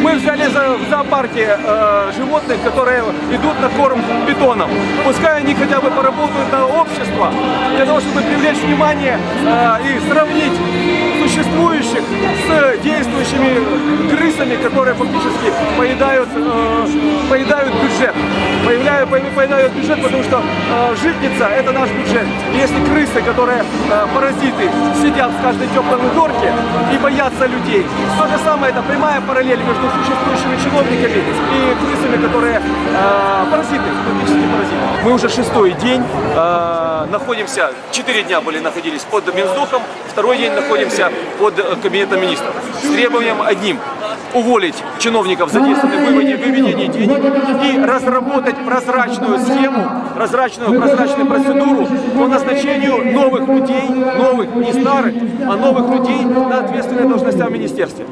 Мы взяли в зоопарке э, животных, которые идут на корм питонам. Пускай они хотя бы поработают на общество, для того, чтобы привлечь внимание э, и сравнить существующих с действующими крысами, которые фактически поедают, э, поедают бюджет. Появляют, поя- поедают бюджет, потому что э, житница – это наш бюджет. И если крысы, которые э, паразиты, сидят в каждой теплой дорке и боятся людей, то же самое, это прямая параллель между существующими чиновниками и крысами, которые э, паразиты, фактически паразиты. Мы уже шестой день э, находимся, четыре дня были находились под Минздухом, второй день находимся под э, кабинетом министров с требованием одним уволить чиновников, задействованных в выводе- выведении денег и разработать прозрачную схему, прозрачную, прозрачную процедуру по назначению новых людей, новых, не старых, а новых людей на ответственные должности в министерстве.